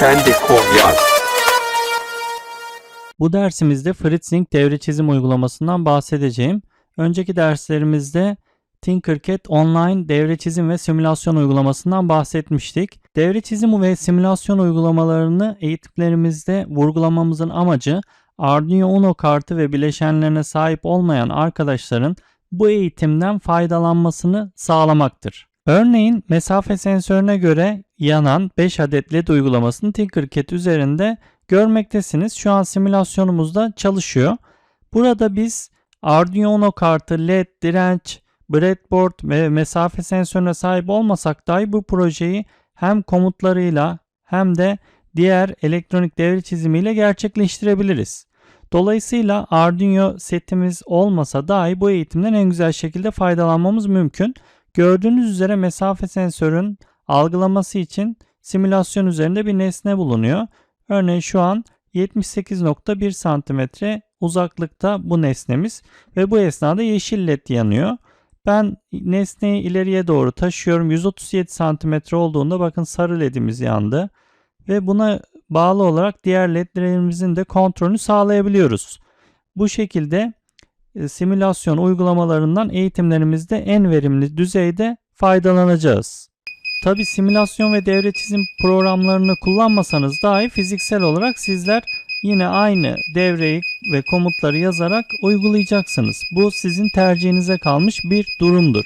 kendi kod yaz. Bu dersimizde FritzSync devre çizim uygulamasından bahsedeceğim. Önceki derslerimizde Tinkercad Online devre çizim ve simülasyon uygulamasından bahsetmiştik. Devre çizim ve simülasyon uygulamalarını eğitimlerimizde vurgulamamızın amacı Arduino Uno kartı ve bileşenlerine sahip olmayan arkadaşların bu eğitimden faydalanmasını sağlamaktır. Örneğin mesafe sensörüne göre yanan 5 adet LED uygulamasını Tinkercad üzerinde görmektesiniz. Şu an simülasyonumuzda çalışıyor. Burada biz Arduino kartı, LED, direnç, breadboard ve mesafe sensörüne sahip olmasak dahi bu projeyi hem komutlarıyla hem de diğer elektronik devre çizimiyle gerçekleştirebiliriz. Dolayısıyla Arduino setimiz olmasa dahi bu eğitimden en güzel şekilde faydalanmamız mümkün. Gördüğünüz üzere mesafe sensörün algılaması için simülasyon üzerinde bir nesne bulunuyor. Örneğin şu an 78.1 santimetre uzaklıkta bu nesnemiz ve bu esnada yeşil led yanıyor. Ben nesneyi ileriye doğru taşıyorum. 137 santimetre olduğunda bakın sarı ledimiz yandı. Ve buna bağlı olarak diğer ledlerimizin de kontrolünü sağlayabiliyoruz. Bu şekilde simülasyon uygulamalarından eğitimlerimizde en verimli düzeyde faydalanacağız. Tabi simülasyon ve devre çizim programlarını kullanmasanız dahi fiziksel olarak sizler yine aynı devreyi ve komutları yazarak uygulayacaksınız. Bu sizin tercihinize kalmış bir durumdur.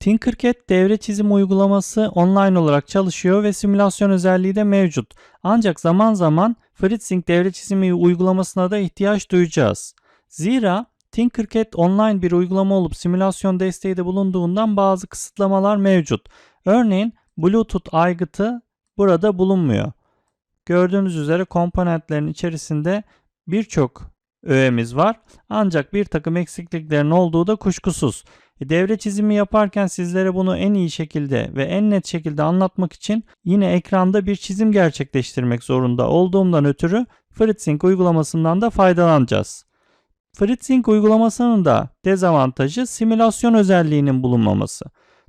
Tinkercad devre çizim uygulaması online olarak çalışıyor ve simülasyon özelliği de mevcut. Ancak zaman zaman FritzSync devre çizimi uygulamasına da ihtiyaç duyacağız. Zira Tinkercad online bir uygulama olup simülasyon desteği de bulunduğundan bazı kısıtlamalar mevcut. Örneğin Bluetooth aygıtı burada bulunmuyor. Gördüğünüz üzere komponentlerin içerisinde birçok öğemiz var. Ancak bir takım eksikliklerin olduğu da kuşkusuz. E, devre çizimi yaparken sizlere bunu en iyi şekilde ve en net şekilde anlatmak için yine ekranda bir çizim gerçekleştirmek zorunda olduğumdan ötürü FritzSync uygulamasından da faydalanacağız. FritzSync uygulamasının da dezavantajı simülasyon özelliğinin bulunmaması.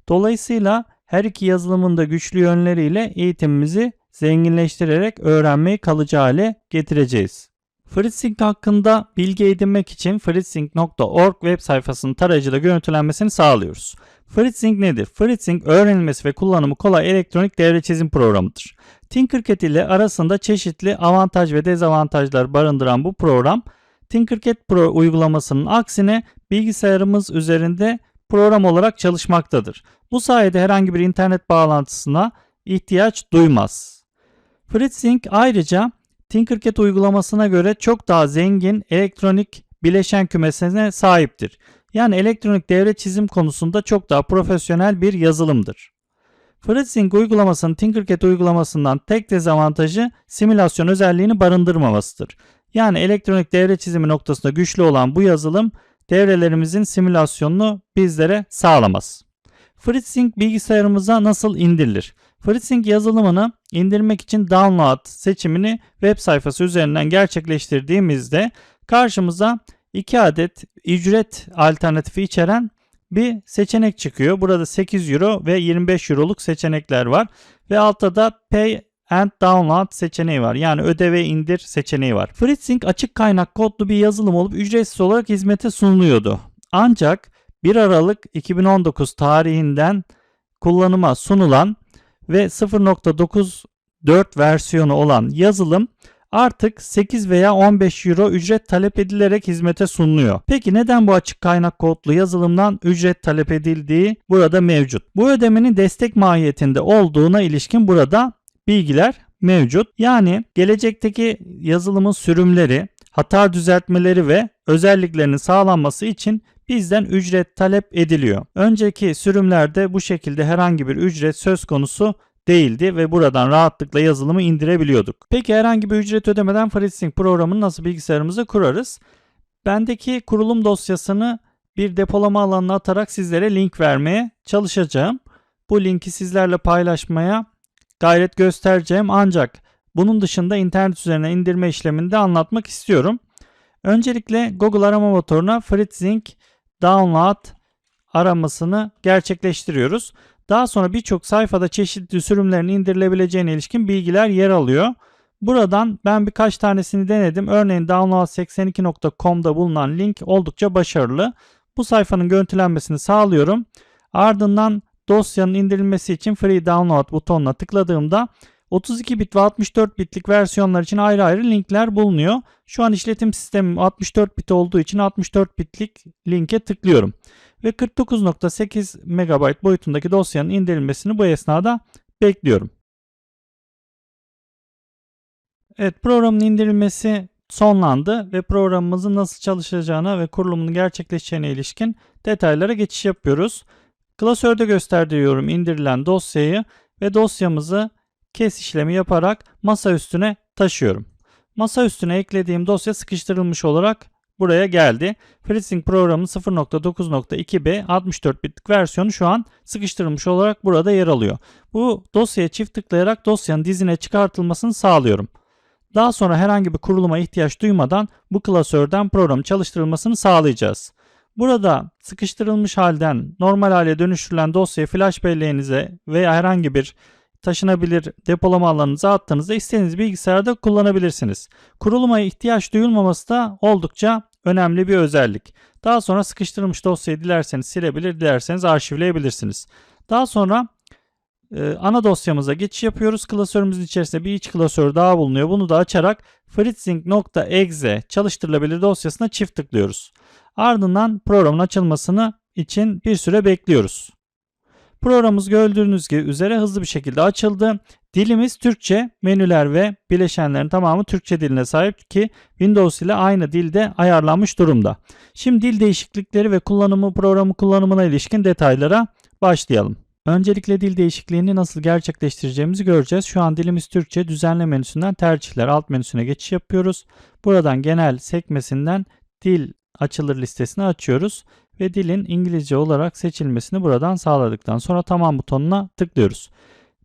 Dolayısıyla her iki yazılımın da güçlü yönleriyle eğitimimizi zenginleştirerek öğrenmeyi kalıcı hale getireceğiz. FritzSync hakkında bilgi edinmek için fritzsync.org web sayfasının tarayıcıda görüntülenmesini sağlıyoruz. FritzSync nedir? FritzSync öğrenilmesi ve kullanımı kolay elektronik devre çizim programıdır. Tinkercad ile arasında çeşitli avantaj ve dezavantajlar barındıran bu program Tinkercad Pro uygulamasının aksine bilgisayarımız üzerinde program olarak çalışmaktadır. Bu sayede herhangi bir internet bağlantısına ihtiyaç duymaz. FritzSync ayrıca Tinkercad uygulamasına göre çok daha zengin elektronik bileşen kümesine sahiptir. Yani elektronik devre çizim konusunda çok daha profesyonel bir yazılımdır. FreeSync uygulamasının Tinkercad uygulamasından tek dezavantajı simülasyon özelliğini barındırmamasıdır. Yani elektronik devre çizimi noktasında güçlü olan bu yazılım devrelerimizin simülasyonunu bizlere sağlamaz. FreeSync bilgisayarımıza nasıl indirilir? FreeSync yazılımını indirmek için download seçimini web sayfası üzerinden gerçekleştirdiğimizde karşımıza 2 adet ücret alternatifi içeren bir seçenek çıkıyor. Burada 8 euro ve 25 euroluk seçenekler var. Ve altta da Pay and Download seçeneği var. Yani öde ve indir seçeneği var. FreeSync açık kaynak kodlu bir yazılım olup ücretsiz olarak hizmete sunuluyordu. Ancak 1 Aralık 2019 tarihinden kullanıma sunulan ve 0.94 versiyonu olan yazılım artık 8 veya 15 euro ücret talep edilerek hizmete sunuluyor. Peki neden bu açık kaynak kodlu yazılımdan ücret talep edildiği burada mevcut? Bu ödemenin destek mahiyetinde olduğuna ilişkin burada bilgiler mevcut. Yani gelecekteki yazılımın sürümleri, hata düzeltmeleri ve özelliklerinin sağlanması için bizden ücret talep ediliyor. Önceki sürümlerde bu şekilde herhangi bir ücret söz konusu değildi ve buradan rahatlıkla yazılımı indirebiliyorduk. Peki herhangi bir ücret ödemeden FreeSync programını nasıl bilgisayarımıza kurarız? Bendeki kurulum dosyasını bir depolama alanına atarak sizlere link vermeye çalışacağım. Bu linki sizlerle paylaşmaya gayret göstereceğim ancak bunun dışında internet üzerine indirme işlemini de anlatmak istiyorum. Öncelikle Google arama motoruna FreeSync Download aramasını gerçekleştiriyoruz. Daha sonra birçok sayfada çeşitli sürümlerin indirilebileceğine ilişkin bilgiler yer alıyor. Buradan ben birkaç tanesini denedim. Örneğin download82.com'da bulunan link oldukça başarılı. Bu sayfanın görüntülenmesini sağlıyorum. Ardından dosyanın indirilmesi için Free Download butonuna tıkladığımda 32 bit ve 64 bitlik versiyonlar için ayrı ayrı linkler bulunuyor. Şu an işletim sistemim 64 bit olduğu için 64 bitlik linke tıklıyorum. Ve 49.8 MB boyutundaki dosyanın indirilmesini bu esnada bekliyorum. Evet programın indirilmesi sonlandı ve programımızın nasıl çalışacağına ve kurulumunun gerçekleşeceğine ilişkin detaylara geçiş yapıyoruz. Klasörde gösteriyorum indirilen dosyayı ve dosyamızı kes işlemi yaparak masa üstüne taşıyorum. Masa üstüne eklediğim dosya sıkıştırılmış olarak buraya geldi. FreeSync programın 0.9.2b 64 bitlik versiyonu şu an sıkıştırılmış olarak burada yer alıyor. Bu dosyaya çift tıklayarak dosyanın dizine çıkartılmasını sağlıyorum. Daha sonra herhangi bir kuruluma ihtiyaç duymadan bu klasörden programın çalıştırılmasını sağlayacağız. Burada sıkıştırılmış halden normal hale dönüştürülen dosyayı flash belleğinize veya herhangi bir taşınabilir depolama alanınıza attığınızda istediğiniz bilgisayarda kullanabilirsiniz. Kuruluma ihtiyaç duyulmaması da oldukça önemli bir özellik. Daha sonra sıkıştırılmış dosyayı dilerseniz silebilir, dilerseniz arşivleyebilirsiniz. Daha sonra e, ana dosyamıza geçiş yapıyoruz. Klasörümüzün içerisinde bir iç klasör daha bulunuyor. Bunu da açarak fritzing.exe çalıştırılabilir dosyasına çift tıklıyoruz. Ardından programın açılmasını için bir süre bekliyoruz. Programımız gördüğünüz gibi üzere hızlı bir şekilde açıldı. Dilimiz Türkçe, menüler ve bileşenlerin tamamı Türkçe diline sahip ki Windows ile aynı dilde ayarlanmış durumda. Şimdi dil değişiklikleri ve kullanımı programı kullanımına ilişkin detaylara başlayalım. Öncelikle dil değişikliğini nasıl gerçekleştireceğimizi göreceğiz. Şu an dilimiz Türkçe düzenle menüsünden tercihler alt menüsüne geçiş yapıyoruz. Buradan genel sekmesinden dil açılır listesini açıyoruz ve dilin İngilizce olarak seçilmesini buradan sağladıktan sonra tamam butonuna tıklıyoruz.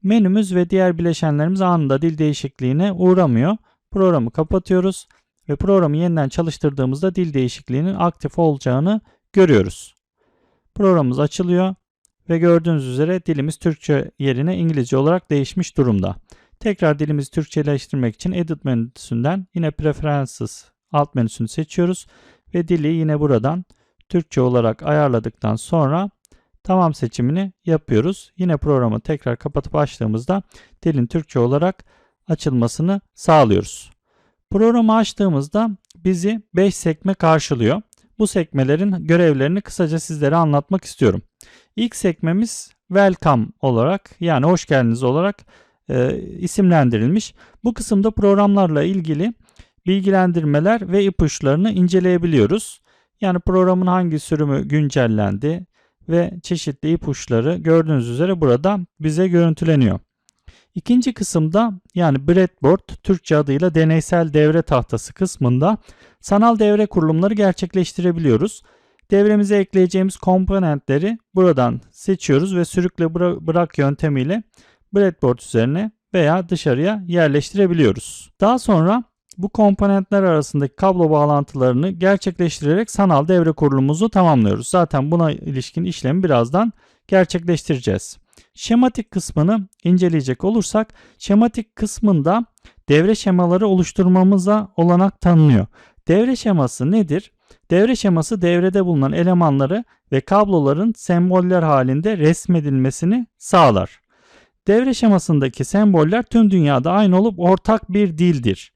Menümüz ve diğer bileşenlerimiz anında dil değişikliğine uğramıyor. Programı kapatıyoruz ve programı yeniden çalıştırdığımızda dil değişikliğinin aktif olacağını görüyoruz. Programımız açılıyor ve gördüğünüz üzere dilimiz Türkçe yerine İngilizce olarak değişmiş durumda. Tekrar dilimizi Türkçeleştirmek için Edit menüsünden yine Preferences alt menüsünü seçiyoruz ve dili yine buradan Türkçe olarak ayarladıktan sonra tamam seçimini yapıyoruz. Yine programı tekrar kapatıp açtığımızda dilin Türkçe olarak açılmasını sağlıyoruz. Programı açtığımızda bizi 5 sekme karşılıyor. Bu sekmelerin görevlerini kısaca sizlere anlatmak istiyorum. İlk sekmemiz welcome olarak yani hoş geldiniz olarak e, isimlendirilmiş. Bu kısımda programlarla ilgili bilgilendirmeler ve ipuçlarını inceleyebiliyoruz. Yani programın hangi sürümü güncellendi ve çeşitli ipuçları gördüğünüz üzere burada bize görüntüleniyor. İkinci kısımda yani breadboard Türkçe adıyla deneysel devre tahtası kısmında sanal devre kurulumları gerçekleştirebiliyoruz. Devremize ekleyeceğimiz komponentleri buradan seçiyoruz ve sürükle bırak yöntemiyle breadboard üzerine veya dışarıya yerleştirebiliyoruz. Daha sonra bu komponentler arasındaki kablo bağlantılarını gerçekleştirerek sanal devre kurulumuzu tamamlıyoruz. Zaten buna ilişkin işlemi birazdan gerçekleştireceğiz. Şematik kısmını inceleyecek olursak şematik kısmında devre şemaları oluşturmamıza olanak tanınıyor. Devre şeması nedir? Devre şeması devrede bulunan elemanları ve kabloların semboller halinde resmedilmesini sağlar. Devre şemasındaki semboller tüm dünyada aynı olup ortak bir dildir.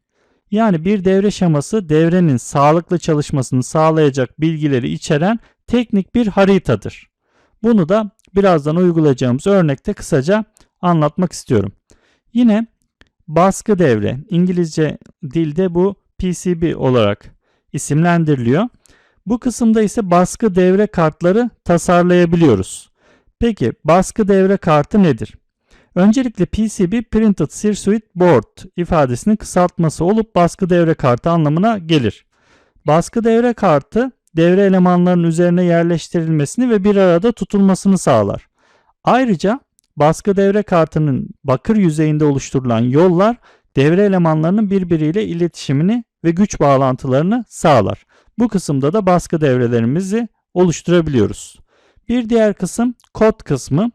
Yani bir devre şeması devrenin sağlıklı çalışmasını sağlayacak bilgileri içeren teknik bir haritadır. Bunu da birazdan uygulayacağımız örnekte kısaca anlatmak istiyorum. Yine baskı devre İngilizce dilde bu PCB olarak isimlendiriliyor. Bu kısımda ise baskı devre kartları tasarlayabiliyoruz. Peki baskı devre kartı nedir? Öncelikle PCB Printed Circuit Board ifadesinin kısaltması olup baskı devre kartı anlamına gelir. Baskı devre kartı devre elemanlarının üzerine yerleştirilmesini ve bir arada tutulmasını sağlar. Ayrıca baskı devre kartının bakır yüzeyinde oluşturulan yollar devre elemanlarının birbiriyle iletişimini ve güç bağlantılarını sağlar. Bu kısımda da baskı devrelerimizi oluşturabiliyoruz. Bir diğer kısım kod kısmı.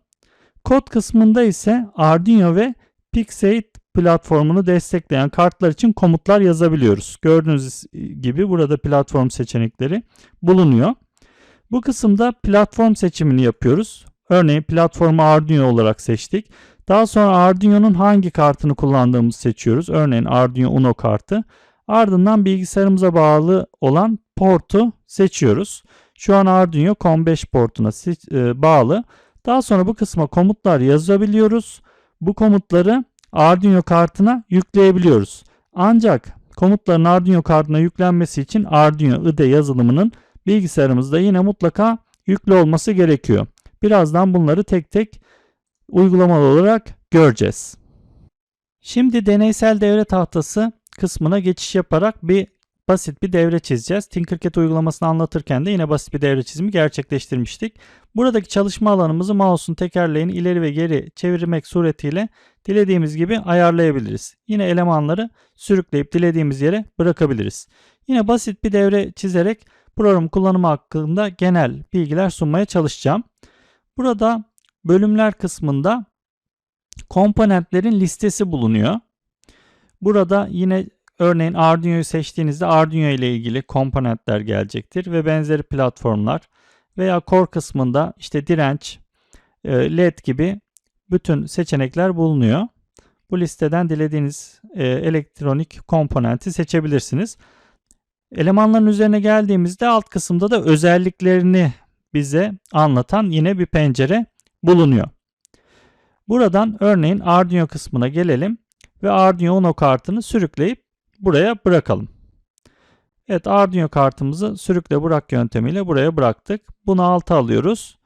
Kod kısmında ise Arduino ve Pixate platformunu destekleyen kartlar için komutlar yazabiliyoruz. Gördüğünüz gibi burada platform seçenekleri bulunuyor. Bu kısımda platform seçimini yapıyoruz. Örneğin platformu Arduino olarak seçtik. Daha sonra Arduino'nun hangi kartını kullandığımızı seçiyoruz. Örneğin Arduino Uno kartı. Ardından bilgisayarımıza bağlı olan portu seçiyoruz. Şu an Arduino COM5 portuna e, bağlı. Daha sonra bu kısma komutlar yazabiliyoruz. Bu komutları Arduino kartına yükleyebiliyoruz. Ancak komutların Arduino kartına yüklenmesi için Arduino IDE yazılımının bilgisayarımızda yine mutlaka yüklü olması gerekiyor. Birazdan bunları tek tek uygulamalı olarak göreceğiz. Şimdi deneysel devre tahtası kısmına geçiş yaparak bir basit bir devre çizeceğiz. Tinkercad uygulamasını anlatırken de yine basit bir devre çizimi gerçekleştirmiştik. Buradaki çalışma alanımızı mouse'un tekerleğini ileri ve geri çevirmek suretiyle dilediğimiz gibi ayarlayabiliriz. Yine elemanları sürükleyip dilediğimiz yere bırakabiliriz. Yine basit bir devre çizerek program kullanımı hakkında genel bilgiler sunmaya çalışacağım. Burada bölümler kısmında komponentlerin listesi bulunuyor. Burada yine örneğin Arduino'yu seçtiğinizde Arduino ile ilgili komponentler gelecektir ve benzeri platformlar veya core kısmında işte direnç, e, led gibi bütün seçenekler bulunuyor. Bu listeden dilediğiniz e, elektronik komponenti seçebilirsiniz. Elemanların üzerine geldiğimizde alt kısımda da özelliklerini bize anlatan yine bir pencere bulunuyor. Buradan örneğin Arduino kısmına gelelim ve Arduino Uno kartını sürükleyip buraya bırakalım. Evet Arduino kartımızı sürükle bırak yöntemiyle buraya bıraktık. Bunu alta alıyoruz.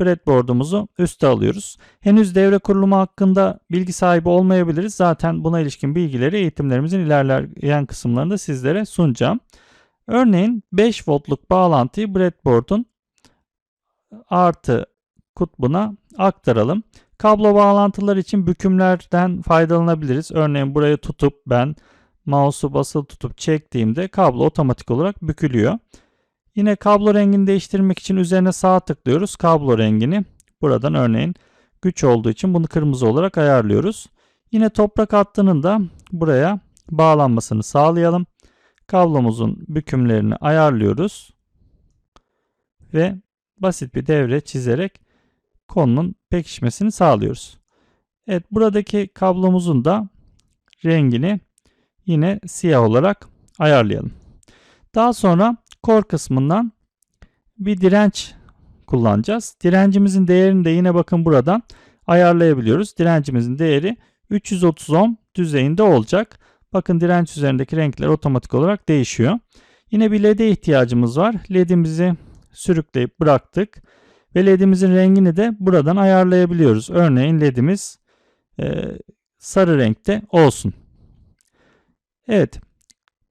Breadboard'umuzu üste alıyoruz. Henüz devre kurulumu hakkında bilgi sahibi olmayabiliriz. Zaten buna ilişkin bilgileri eğitimlerimizin ilerleyen kısımlarında sizlere sunacağım. Örneğin 5 voltluk bağlantıyı breadboard'un artı kutbuna aktaralım. Kablo bağlantılar için bükümlerden faydalanabiliriz. Örneğin burayı tutup ben mouse'u basılı tutup çektiğimde kablo otomatik olarak bükülüyor. Yine kablo rengini değiştirmek için üzerine sağ tıklıyoruz. Kablo rengini buradan örneğin güç olduğu için bunu kırmızı olarak ayarlıyoruz. Yine toprak hattının da buraya bağlanmasını sağlayalım. Kablomuzun bükümlerini ayarlıyoruz. Ve basit bir devre çizerek konunun pekişmesini sağlıyoruz. Evet buradaki kablomuzun da rengini yine siyah olarak ayarlayalım. Daha sonra core kısmından bir direnç kullanacağız. Direncimizin değerini de yine bakın buradan ayarlayabiliyoruz. Direncimizin değeri 330 ohm düzeyinde olacak. Bakın direnç üzerindeki renkler otomatik olarak değişiyor. Yine bir LED'e ihtiyacımız var. LED'imizi sürükleyip bıraktık. Ve LED'imizin rengini de buradan ayarlayabiliyoruz. Örneğin LED'imiz e, sarı renkte olsun. Evet.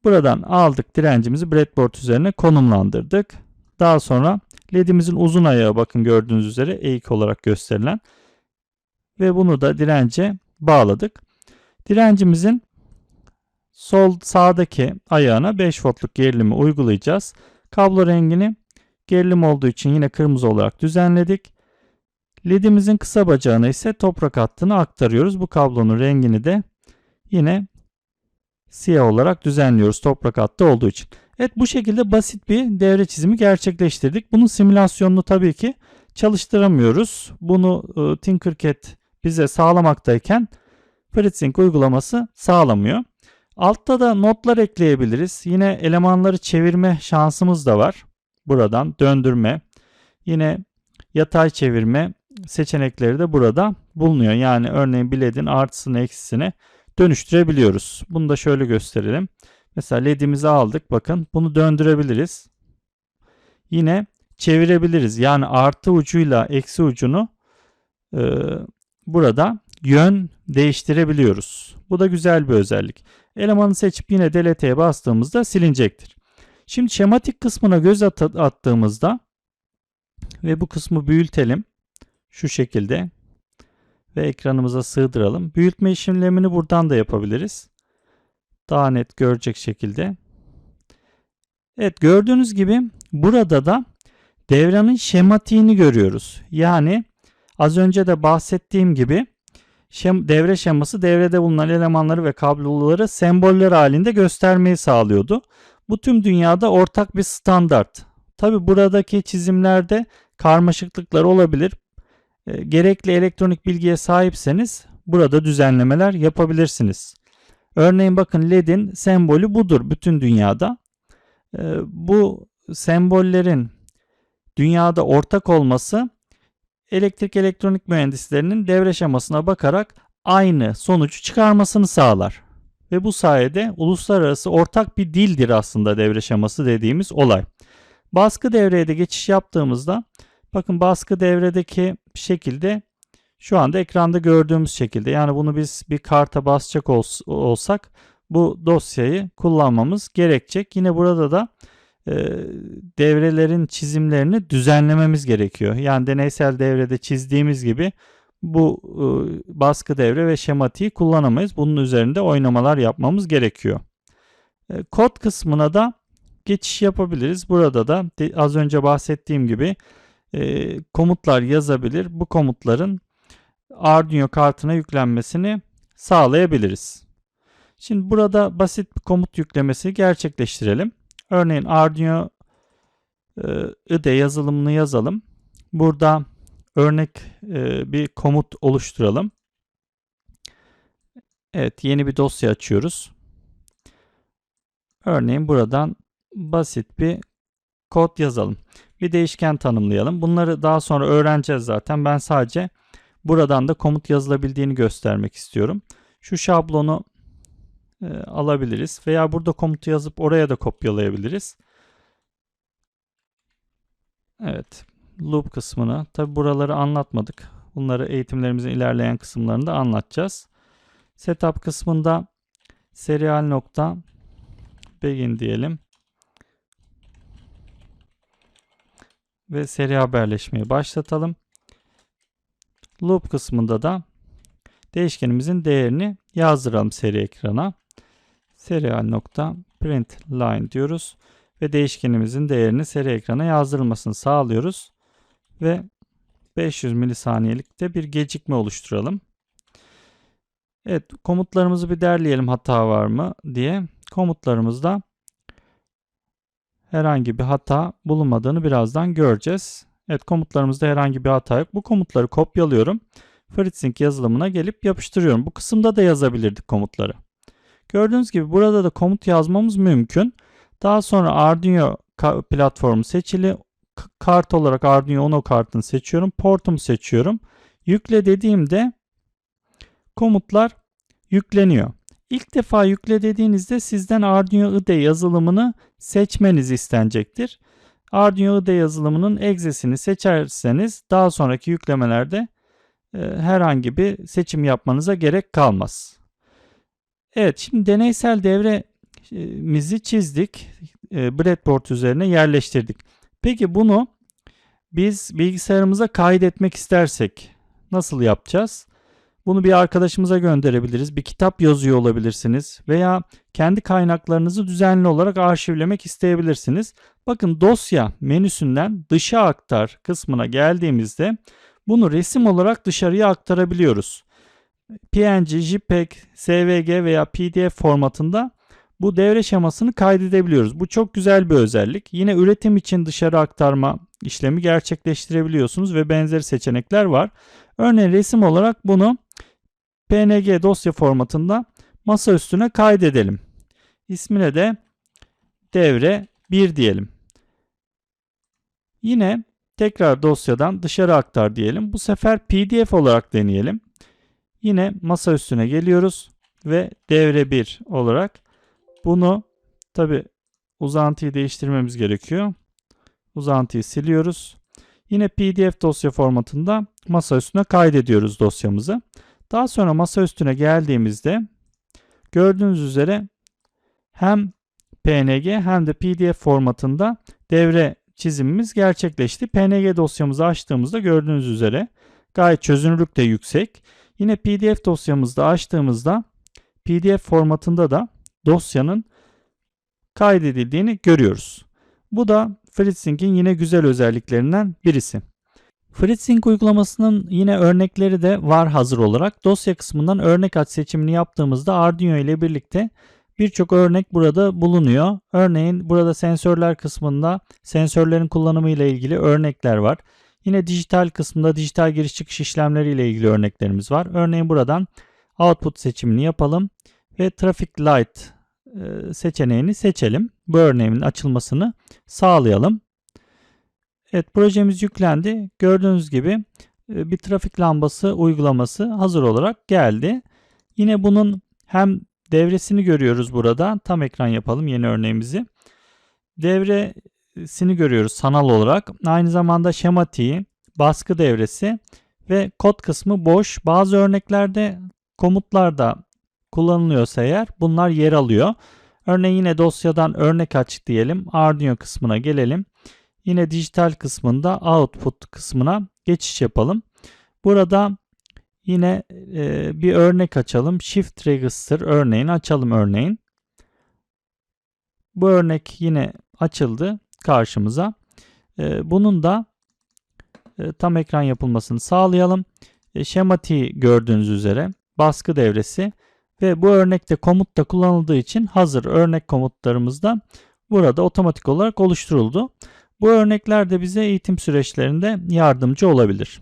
Buradan aldık direncimizi breadboard üzerine konumlandırdık. Daha sonra LED'imizin uzun ayağı bakın gördüğünüz üzere eğik olarak gösterilen. Ve bunu da dirence bağladık. Direncimizin sol sağdaki ayağına 5 voltluk gerilimi uygulayacağız. Kablo rengini gerilim olduğu için yine kırmızı olarak düzenledik. LED'imizin kısa bacağına ise toprak hattını aktarıyoruz. Bu kablonun rengini de yine siyah olarak düzenliyoruz toprak hattı olduğu için. Evet bu şekilde basit bir devre çizimi gerçekleştirdik. Bunun simülasyonunu tabii ki çalıştıramıyoruz. Bunu e, Tinkercad bize sağlamaktayken FreeSync uygulaması sağlamıyor. Altta da notlar ekleyebiliriz. Yine elemanları çevirme şansımız da var. Buradan döndürme. Yine yatay çevirme seçenekleri de burada bulunuyor. Yani örneğin biledin artısını eksisini dönüştürebiliyoruz. Bunu da şöyle gösterelim. Mesela ledimizi aldık. Bakın bunu döndürebiliriz. Yine çevirebiliriz. Yani artı ucuyla eksi ucunu e, burada yön değiştirebiliyoruz. Bu da güzel bir özellik. Elemanı seçip yine delete'ye bastığımızda silinecektir. Şimdi şematik kısmına göz at attığımızda ve bu kısmı büyütelim. Şu şekilde ve ekranımıza sığdıralım. Büyütme işlemlerini buradan da yapabiliriz. Daha net görecek şekilde. Evet gördüğünüz gibi burada da devranın şematiğini görüyoruz. Yani az önce de bahsettiğim gibi şem, devre şeması devrede bulunan elemanları ve kabloları semboller halinde göstermeyi sağlıyordu. Bu tüm dünyada ortak bir standart. Tabi buradaki çizimlerde karmaşıklıklar olabilir. E, gerekli elektronik bilgiye sahipseniz burada düzenlemeler yapabilirsiniz. Örneğin bakın LED'in sembolü budur bütün dünyada. E, bu sembollerin dünyada ortak olması elektrik elektronik mühendislerinin devre şemasına bakarak aynı sonucu çıkarmasını sağlar. Ve bu sayede uluslararası ortak bir dildir aslında devre şeması dediğimiz olay. Baskı devreye de geçiş yaptığımızda bakın baskı devredeki şekilde şu anda ekranda gördüğümüz şekilde yani bunu biz bir karta basacak olsak bu dosyayı kullanmamız gerekecek. Yine burada da e, devrelerin çizimlerini düzenlememiz gerekiyor. Yani deneysel devrede çizdiğimiz gibi bu e, baskı devre ve şematiği kullanamayız. Bunun üzerinde oynamalar yapmamız gerekiyor. E, kod kısmına da geçiş yapabiliriz. Burada da az önce bahsettiğim gibi e, komutlar yazabilir. Bu komutların Arduino kartına yüklenmesini sağlayabiliriz. Şimdi burada basit bir komut yüklemesi gerçekleştirelim. Örneğin Arduino IDE yazılımını yazalım. Burada örnek e, bir komut oluşturalım. Evet yeni bir dosya açıyoruz. Örneğin buradan basit bir kod yazalım. Bir değişken tanımlayalım. Bunları daha sonra öğreneceğiz zaten. Ben sadece buradan da komut yazılabildiğini göstermek istiyorum. Şu şablonu e, alabiliriz. Veya burada komutu yazıp oraya da kopyalayabiliriz. Evet. Loop kısmını. Tabi buraları anlatmadık. Bunları eğitimlerimizin ilerleyen kısımlarında anlatacağız. Setup kısmında serial nokta begin diyelim. Ve seri haberleşmeyi başlatalım. Loop kısmında da değişkenimizin değerini yazdıralım seri ekrana serial nokta print line diyoruz ve değişkenimizin değerini seri ekrana yazdırılmasını sağlıyoruz ve 500 milisaniyelikte bir gecikme oluşturalım. Evet komutlarımızı bir derleyelim hata var mı diye. Komutlarımızda herhangi bir hata bulunmadığını birazdan göreceğiz. Evet komutlarımızda herhangi bir hata yok. Bu komutları kopyalıyorum. FreeSync yazılımına gelip yapıştırıyorum. Bu kısımda da yazabilirdik komutları. Gördüğünüz gibi burada da komut yazmamız mümkün. Daha sonra Arduino platformu seçili. Kart olarak Arduino Uno kartını seçiyorum. Portumu seçiyorum. Yükle dediğimde komutlar yükleniyor. İlk defa yükle dediğinizde sizden Arduino IDE yazılımını seçmeniz istenecektir. Arduino IDE yazılımının egzesini seçerseniz daha sonraki yüklemelerde e, herhangi bir seçim yapmanıza gerek kalmaz. Evet şimdi deneysel devremizi çizdik. E, breadboard üzerine yerleştirdik. Peki bunu biz bilgisayarımıza kaydetmek istersek nasıl yapacağız? Bunu bir arkadaşımıza gönderebiliriz. Bir kitap yazıyor olabilirsiniz veya kendi kaynaklarınızı düzenli olarak arşivlemek isteyebilirsiniz. Bakın dosya menüsünden dışa aktar kısmına geldiğimizde bunu resim olarak dışarıya aktarabiliyoruz. PNG, JPEG, SVG veya PDF formatında bu devre şemasını kaydedebiliyoruz. Bu çok güzel bir özellik. Yine üretim için dışarı aktarma işlemi gerçekleştirebiliyorsunuz ve benzeri seçenekler var. Örneğin resim olarak bunu PNG dosya formatında masa üstüne kaydedelim. İsmine de devre 1 diyelim. Yine tekrar dosyadan dışarı aktar diyelim. Bu sefer PDF olarak deneyelim. Yine masa üstüne geliyoruz ve devre 1 olarak bunu tabi uzantıyı değiştirmemiz gerekiyor. Uzantıyı siliyoruz. Yine PDF dosya formatında masa üstüne kaydediyoruz dosyamızı. Daha sonra masa üstüne geldiğimizde gördüğünüz üzere hem PNG hem de PDF formatında devre çizimimiz gerçekleşti. PNG dosyamızı açtığımızda gördüğünüz üzere gayet çözünürlük de yüksek. Yine PDF dosyamızda açtığımızda PDF formatında da dosyanın kaydedildiğini görüyoruz. Bu da FreeSync'in yine güzel özelliklerinden birisi. FreeSync uygulamasının yine örnekleri de var hazır olarak. Dosya kısmından örnek aç seçimini yaptığımızda Arduino ile birlikte birçok örnek burada bulunuyor. Örneğin burada sensörler kısmında sensörlerin kullanımı ile ilgili örnekler var. Yine dijital kısmında dijital giriş çıkış işlemleri ile ilgili örneklerimiz var. Örneğin buradan output seçimini yapalım ve traffic light e, seçeneğini seçelim. Bu örneğin açılmasını sağlayalım. Evet projemiz yüklendi. Gördüğünüz gibi e, bir trafik lambası uygulaması hazır olarak geldi. Yine bunun hem devresini görüyoruz burada. Tam ekran yapalım yeni örneğimizi. Devresini görüyoruz sanal olarak. Aynı zamanda şematiği, baskı devresi ve kod kısmı boş. Bazı örneklerde komutlarda kullanılıyorsa eğer bunlar yer alıyor. Örneğin yine dosyadan örnek aç diyelim. Arduino kısmına gelelim. Yine dijital kısmında output kısmına geçiş yapalım. Burada yine e, bir örnek açalım. Shift Register örneğini açalım örneğin. Bu örnek yine açıldı karşımıza. E, bunun da e, tam ekran yapılmasını sağlayalım. E, şematiği gördüğünüz üzere baskı devresi ve bu örnekte komut da kullanıldığı için hazır örnek komutlarımız da burada otomatik olarak oluşturuldu. Bu örnekler de bize eğitim süreçlerinde yardımcı olabilir.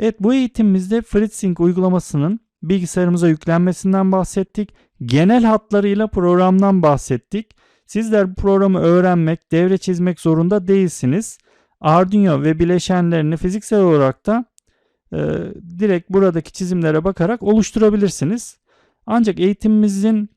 Evet bu eğitimimizde FreeSync uygulamasının bilgisayarımıza yüklenmesinden bahsettik. Genel hatlarıyla programdan bahsettik. Sizler bu programı öğrenmek, devre çizmek zorunda değilsiniz. Arduino ve bileşenlerini fiziksel olarak da e, direkt buradaki çizimlere bakarak oluşturabilirsiniz. Ancak eğitimimizin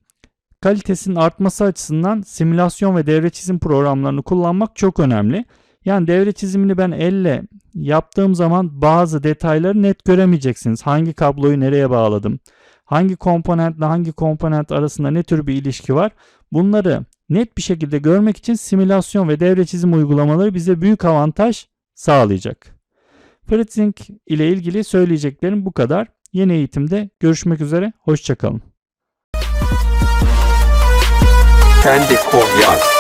kalitesinin artması açısından simülasyon ve devre çizim programlarını kullanmak çok önemli. Yani devre çizimini ben elle yaptığım zaman bazı detayları net göremeyeceksiniz. Hangi kabloyu nereye bağladım? Hangi komponentle hangi komponent arasında ne tür bir ilişki var? Bunları net bir şekilde görmek için simülasyon ve devre çizim uygulamaları bize büyük avantaj sağlayacak. FreeSync ile ilgili söyleyeceklerim bu kadar. Yeni eğitimde görüşmek üzere. Hoşçakalın. Kendi kod yaz.